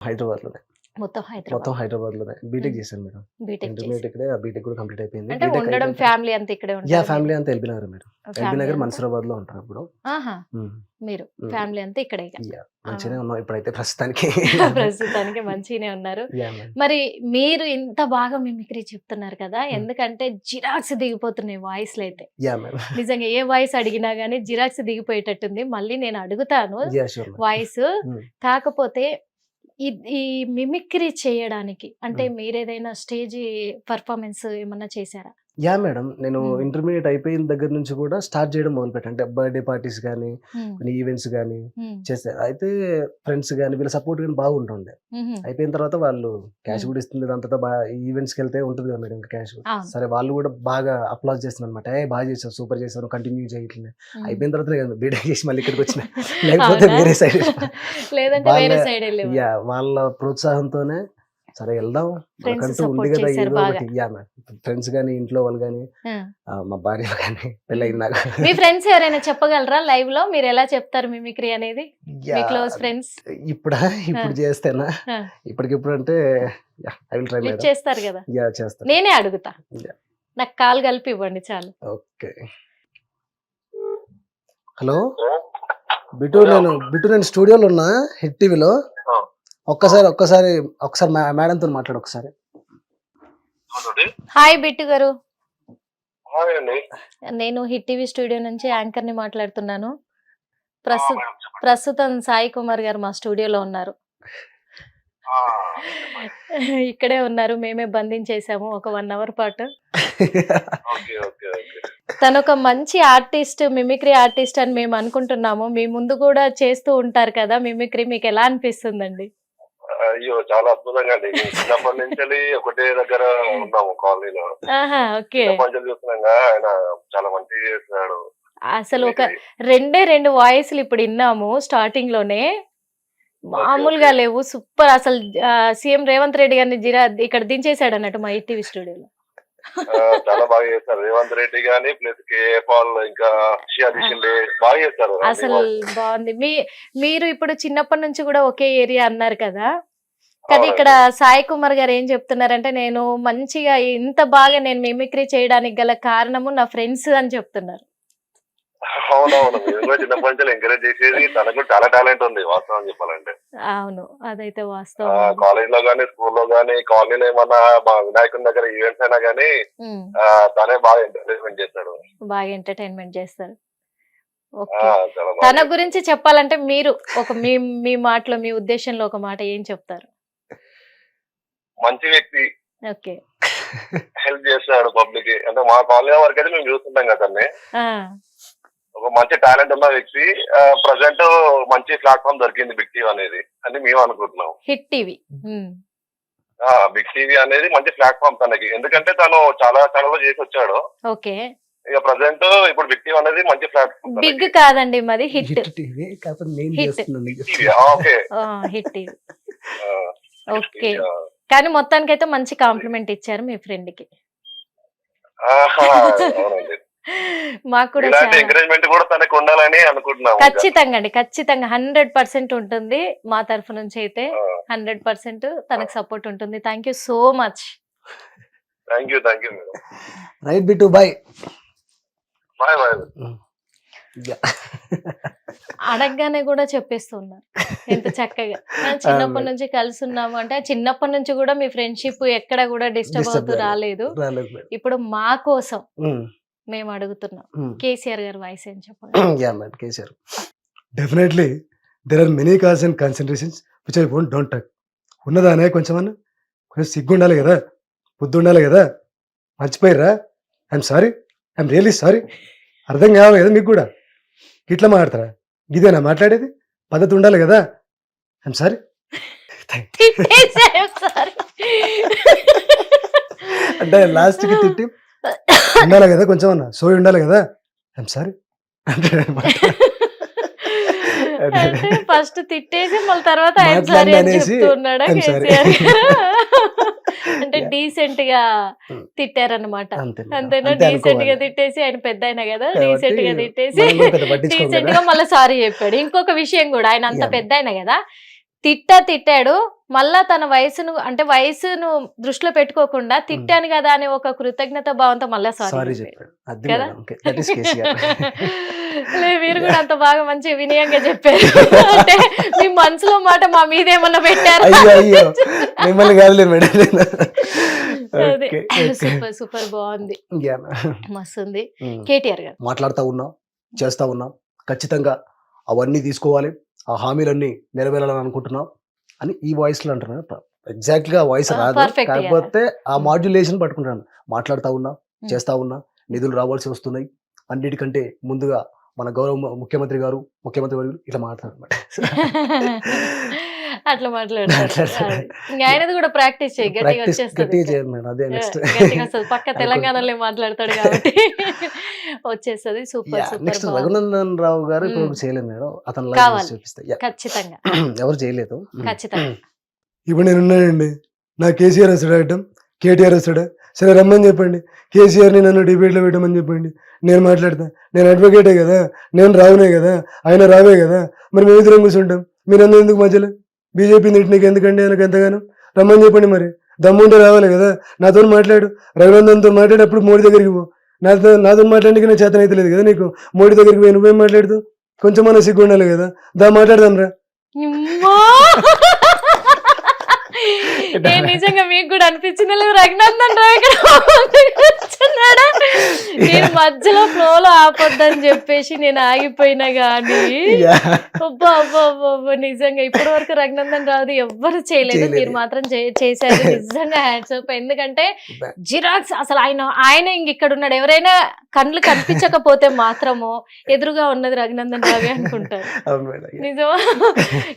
హైదరాబాద్లోనే మొత్తం హైదరాబాద్. మొత్తం హైదరాబాద్లోనే బీటెక్. చేశాను మేడం. బీటెక్ ఇంటర్మీడియట్ ఇక్కడే బీటెక్ కూడా కంప్లీట్ అయిపోయింది. అంటే ఉండడం ఫ్యామిలీ అంతా ఇక్కడే యా ఉంటారు ఫ్యామిలీ అంతా LB Nagar madam. LB Nagar? మన్సూరాబాద్లో ఉంటారు ఇప్పుడు. ఆహా. మీరు. ఫ్యామిలీ అంతా ఇక్కడే ఇక. యా మంచిగానే ఉన్నాం ఇప్పుడైతే ప్రస్తుతానికి. ప్రస్తుతానికి మంచిగానే ఉన్నారు. యా మరి మీరు ఇంత బాగా మిమిక్రీ చెప్తున్నారు కదా ఎందుకంటే జిరాక్స్ దిగిపోతున్నాయి వాయిస్లు అయితే. యా నిజంగా ఏ వాయిస్ అడిగినా గానీ జిరాక్స్ దిగిపోయేటట్టుంది. మళ్ళీ నేను అడుగుతాను యా వాయిస్. కాకపోతే ఈ ఈ మిమిక్రీ చేయడానికి అంటే. మీరు ఏదైనా స్టేజ్ పర్ఫార్మెన్స్ ఏమన్నా చేశారా యా మేడం నేను. ఇంటర్మీడియట్ అయిపోయిన దగ్గర నుంచి కూడా స్టార్ట్ చేయడం మొదలు పెట్టాను అంటే బర్త్డే పార్టీస్ కానీ. కొన్ని ఈవెంట్స్ కానీ. చేస్తే అయితే ఫ్రెండ్స్ కానీ వీళ్ళ సపోర్ట్ కానీ బాగుంటుండే. అయిపోయిన తర్వాత వాళ్ళు క్యాష్. కూడా ఇస్తుంది అంతా బాగా ఈవెంట్స్కి వెళ్తే ఉంటుంది కదా మేడం క్యాష్. సరే వాళ్ళు కూడా బాగా అప్లాస్ చేస్తున్నారు అనమాట ఏ బాగా చేసావు సూపర్ చేసావు కంటిన్యూ చేయట్లే. అయిపోయిన తర్వాత బీటెక్ చేసి మళ్ళీ ఇక్కడికి వచ్చిన లేకపోతే? వేరే సైడ్ వాళ్ళ ప్రోత్సాహంతోనే సరే వెళ్దాం. ఉంది కదా ఏదో. ఒకటి. ఫ్రెండ్స్ కానీ ఇంట్లో వాళ్ళు కానీ. మా భార్య కానీ పెళ్ళయినాక మీ ఫ్రెండ్స్ ఎవరైనా చెప్పగలరా లైవ్లో? మీరు ఎలా చెప్తారు మిమిక్రీ అనేది? మీ క్లోజ్ ఫ్రెండ్స్ ఇప్పుడు? ఇప్పుడు చేస్తేనా. ఇప్పటికిప్పుడు అంటే ఐ విల్ ట్రై లిఫ్ట్ చేస్తారు కదా? యా చేస్తాను నేనే అడుగుతా. నాకు కాల్ కలిపి ఇవ్వండి చాలు. ఓకే. హలో? బిటు నేను బిటు నేను స్టూడియోలో ఉన్నా హిట్ టీవీలో. ఒక్కసారి ఒక్కసారి ఒకసారి మా మేడంతో మాట్లాడు ఒకసారి. అవునండి. హాయ్ బిట్టు గారు. నేను హిట్ టీవీ స్టూడియో నుంచి యాంకర్ని మాట్లాడుతున్నాను. మేడం. ప్రస్తుతం సాయి కుమార్ గారు మా స్టూడియోలో ఉన్నారు. ఆ, ఇక్కడే ఉన్నారు మేమే బంధించేసాము ఒక వన్ అవర్ పాటు. Okay okay okay. తను ఒక మంచి ఆర్టిస్ట్ మిమిక్రీ ఆర్టిస్ట్ అని మేము అనుకుంటున్నాము. మీ ముందు కూడా చేస్తూ ఉంటారు కదా మిమిక్రీ మీకు ఎలా అనిపిస్తుందండి? అయ్యో చాలా అద్భుతంగా అండి. చిన్నప్పటి నుంచి ఒకటే దగ్గర ఉన్నాము కాలనీలో. నుంచి చూస్తున్నాగా ఆయన చాలా మంచిగా చేస్తున్నాడు. అసలు ఒక రెండే రెండు వాయిస్లు ఇప్పుడు విన్నాము స్టార్టింగ్లోనే మామూలుగా. లేవు సూపర్. అసలు సీఎం రేవంత్ రెడ్డి గారిని జిరా ఇక్కడ దించేశాడు అన్నట్టు మా ఈటీవీ స్టూడియోలో. చాలా బాగా చేస్తారు. రేవంత్ రెడ్డి గానీ ప్లస్ కే పాల్ ఇంకా బాగా చేస్తారు. అసలు బాగుంది. మీ మీరు ఇప్పుడు చిన్నప్పటి నుంచి కూడా ఒకే ఏరియా అన్నారు కదా. కానీ ఇక్కడ సాయి కుమార్ గారు ఏం చెప్తున్నారంటే నేను మంచిగా ఇంత బాగా నేను మిమిక్రీ చేయడానికి గల కారణము నా ఫ్రెండ్స్ అని చెప్తున్నారు. అవునవును మీరు కూడా చిన్నప్పటి నుంచి ఎంకరేజ్ చేసేది తనకు చాలా టాలెంట్ ఉంది వాస్తవం చెప్పాలంటే. అవును అదైతే వాస్తవం. కాలేజ్లో గానీ స్కూల్లో గానీ కాలనీలో ఏమన్నా మా వినాయకుని దగ్గర ఈవెంట్స్ అయినా గానీ తనే బాగా ఎంటర్టైన్మెంట్ చేస్తాడు. బాగా ఎంటర్టైన్మెంట్ చేస్తారు తన గురించి చెప్పాలంటే మీరు ఒక మీ మీ మాటలో మీ ఉద్దేశంలో ఒక మాట ఏం చెప్తారు? మంచి వ్యక్తి. ఓకే. హెల్ప్ చేస్తాడు పబ్లిక్కి. అంటే మా కాలనీ వరకు అయితే మేము చూస్తుంటాం కదా ఒక మంచి టాలెంట్ ఉన్న వ్యక్తి ప్రజెంట్ మంచి ప్లాట్ఫామ్ దొరికింది బిగ్ టీవీ అనేది అని మేము అనుకుంటున్నాం. Hit TV. బిగ్ టీవీ అనేది మంచి ప్లాట్ఫామ్ తనకి. ఎందుకంటే తను చాలా ఛానల్ చేసి వచ్చాడు. ఓకే. ఇక ప్రజెంట్ ఇప్పుడు బిగ్ టీవీ అనేది మంచి ప్లాట్ఫామ్ బిగ్ కాదండి మాది hit. Hit TV okay. Hit TV. Okay. కానీ మొత్తానికైతే మంచి కాంప్లిమెంట్ ఇచ్చారు మీ ఫ్రెండ్కి. మాకు కూడా ఇలాంటి చాలా. ఎంకరేజ్మెంట్ కూడా తనకు ఉండాలని అనుకుంటున్నాం ఇంకా. ఖచ్చితంగా అండి ఖచ్చితంగా. హండ్రెడ్ పర్సెంట్ ఉంటుంది మా తరఫు నుంచి అయితే. హండ్రెడ్ పర్సెంట్ తనకు సపోర్ట్ ఉంటుంది. Thank you so much thank you thank you madam right బిటు bye bye bye అడగగానే కూడా చెప్పేస్తున్నారు. ఎంత చక్కగా. చిన్నప్పటి నుంచి కలిసి ఉన్నాము అంటే చిన్నప్పటి నుంచి కూడా మీ ఫ్రెండ్షిప్ ఎక్కడ కూడా డిస్టర్బ్ అవుతూ రాలేదు. ఇప్పుడు మా కోసం మేము అడుగుతున్నాం. కేసీఆర్ గారి వాయిస్ ఏం చెప్పండి KCR. Definitely there are many calls and concentrations which I won't don't talk ఉన్నదానే కొంచెమన్నా? కొంచెం సిగ్గు ఉండాలి కదా? బుద్ధి ఉండాలి కదా? మర్చిపోయారా I'm sorry I'm really sorry అర్థం కావాలి కదా మీకు కూడా? ఇట్లా మాట్లాడతారా? ఇదేనా మాట్లాడేది? పద్ధతి ఉండాలి కదా. ఐఎమ్ సారీ అంటే లాస్ట్కి తిట్టి ఉండాలి కదా కొంచెం అన్న సోయి ఉండాలి కదా. ఐఎమ్ సారీ అంటే ఫస్ట్ తిట్టేసి మళ్ళీ తర్వాత మాట్లాడి సారీ అని చెప్తున్నాడా డీసెంట్గా. తిట్టారనమాట. అంతేనా అంతే డీసెంట్గా. తిట్టేసి ఆయన పెద్ద ఆయన కదా డీసెంట్గా తిట్టేసి డీసెంట్. గా మళ్ళీ సారీ చెప్పాడు ఇంకొక విషయం కూడా ఆయన అంత. పెద్ద ఆయన కదా తిట్టా తిట్టాడు. మళ్ళా తన వయసును అంటే వయసును దృష్టిలో పెట్టుకోకుండా తిట్టాను కదా అనే ఒక కృతజ్ఞత భావంతో మళ్ళా సారీ కదా? మీరు కూడా అంత బాగా మంచి వినయంగా చెప్పారు. అంటే మీ మనసులో మాట మా మీద ఏమన్నా పెట్టారు? మిమ్మల్ని కాదులే మేడం. సూపర్ సూపర్ బాగుంది. మస్తుంది. కేటీఆర్ గారు. మాట్లాడుతూ ఉన్నాం చేస్తా ఉన్నాం. ఖచ్చితంగా అవన్నీ తీసుకోవాలి. ఆ హామీలన్నీ నెరవేరాలని అనుకుంటున్నాం అని ఈ వాయిస్లో అంటున్నాను ఎగ్జాక్ట్గా వాయిస్ రాదు. కాకపోతే ఆ. మాడ్యులేషన్ పట్టుకుంటాను మాట్లాడుతా ఉన్నా ఉమ్. చేస్తా ఉన్నా నిధులు రావాల్సి వస్తున్నాయి అన్నిటికంటే ముందుగా మన గౌరవ ముఖ్యమంత్రి గారు ముఖ్యమంత్రి గారు ఇట్లా మాట్లాడమాట అట్లా మాట్లాడతారు. మాట్లాడతారు. అది. ఇంకా ఆయనది కూడా ప్రాక్టీస్ చేయి గట్టిగా వచ్చేస్తుంది పక్క తెలంగాణలో మాట్లాడతాడు కాబట్టి వచ్చేస్తుంది. సూపర్ నెక్స్ట్ రఘునందన్ రావు గారు. ఇప్పుడు చేయలేదు మేడం. అతను చూపిస్తాయి. ఖచ్చితంగా. ఎవరు చేయలేదు. ఖచ్చితంగా. ఇప్పుడు నేను ఉన్నానండి. నా కేసీఆర్ వస్తాడు అడ్డం కేటీఆర్ వస్తాడా. సరే రమ్మని చెప్పండి. కేసీఆర్ని నన్ను డిబేట్లో పెట్టమని చెప్పండి. నేను మాట్లాడతా. నేను అడ్వకేటే కదా. నేను రావునే కదా. ఆయన రావే కదా. మరి మేము ఇద్దరం కూర్చుంటాం. మీరందరూ ఎందుకు మధ్యలో? బీజేపీ నీకు ఎందుకండి ఆయనకు ఎంతగానో? రమ్మని చెప్పండి మరి. దమ్ముంటే రావాలి కదా. నాతో మాట్లాడు. రఘునందన్తో మాట్లాడేటప్పుడు మోడీ దగ్గరికి పో. నాతో నాతో మాట్లాడడానికి నా చేతన అయితే లేదు కదా నీకు? మోడీ దగ్గరికి పోయి నువ్వేం మాట్లాడుతావు కొంచెం మన సిగ్గు ఉండాలి కదా. దా మాట్లాడదాం రా. నిజంగా మీకు కూడా అనిపించింది? రఘునందన్ రావు కూర్చున్నాడా నేను మధ్యలో ఫ్లోలో ఆపొద్దని చెప్పేసి నేను ఆగిపోయినా గానీ. అబ్బా అబ్బా అబ్బా నిజంగా ఇప్పటి వరకు రఘునందన్ రావుది ఎవ్వరు చేయలేదు. మీరు మాత్రం చేశారు. నిజంగా హ్యాట్స్ అప్ ఎందుకంటే జిరాక్స్ అసలు ఆయన ఆయన ఇంక ఇక్కడ ఉన్నాడు. ఎవరైనా కళ్ళు కనిపించకపోతే మాత్రము ఎదురుగా ఉన్నది రఘునందన్ రావే అనుకుంటారు. నిజమా?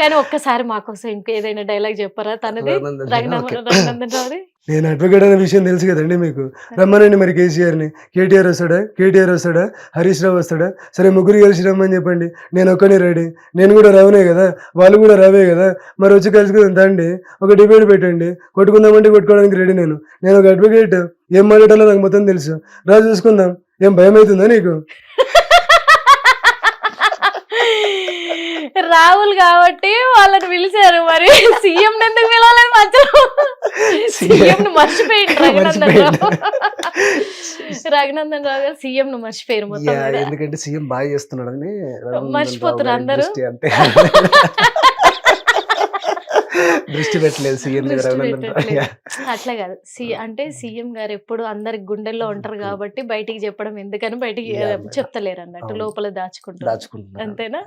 కానీ ఒక్కసారి మా కోసం ఇంకేదైనా డైలాగ్ చెప్పారా? తనది? రఘునందన్. రఘునందన్ రావుది? నేను అడ్వకేట్ అనే విషయం తెలుసు కదండి మీకు. రమ్మనండి మరి కేసీఆర్ని. కేటీఆర్ వస్తాడా? కేటీఆర్ వస్తాడా? హరీష్ రావు వస్తాడా? సరే ముగ్గురు కలిసి రమ్మని చెప్పండి. నేను ఒక్కనే రెడీ. నేను కూడా రావునే కదా? వాళ్ళు కూడా రావే కదా? మరి వచ్చి కలుసుకుందాం. తండి ఒక డిబేట్ పెట్టండి. కొట్టుకుందామంటే కొట్టుకోవడానికి రెడీ నేను. నేను ఒక అడ్వకేట్. ఏం మాట్లాడాలో నాకు మొత్తం తెలుసు. రా చూసుకుందాం. ఏం భయం అవుతుందా నీకు? రాహుల్ కాబట్టి వాళ్ళని పిలిచారు. మరి సీఎం ఎందుకు పిలవలేదు మధ్యలో? సీఎం ను మర్చిపోయింది రఘునందన్ రావు. రఘునందన్ రావు గారు సీఎం ను మర్చిపోయారు మొత్తం. ఎందుకంటే సీఎం బాగా చేస్తున్నాడని రఘునందన్ మర్చిపోతున్నారు అందరూ. దృష్టి పెట్టలేదు సీఎం. అట్లా కాదు. సి అంటే సీఎం గారు ఎప్పుడు అందరి గుండెల్లో ఉంటారు కాబట్టి బయటికి చెప్పడం ఎందుకని బయటికి. చెప్తలేరు అన్నట్టు. లోపల దాచుకుంటారు అంతేనా?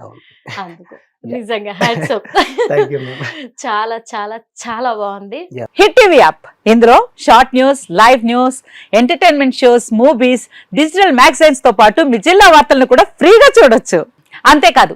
అందుకు. నిజంగా. చాలా చాలా చాలా బాగుంది. హిట్ టీవీ యాప్ ఇందులో short news live news entertainment shows movies digital మ్యాగజైన్స్తో పాటు మీ జిల్లా వార్తలను కూడా ఫ్రీగా చూడొచ్చు. అంతేకాదు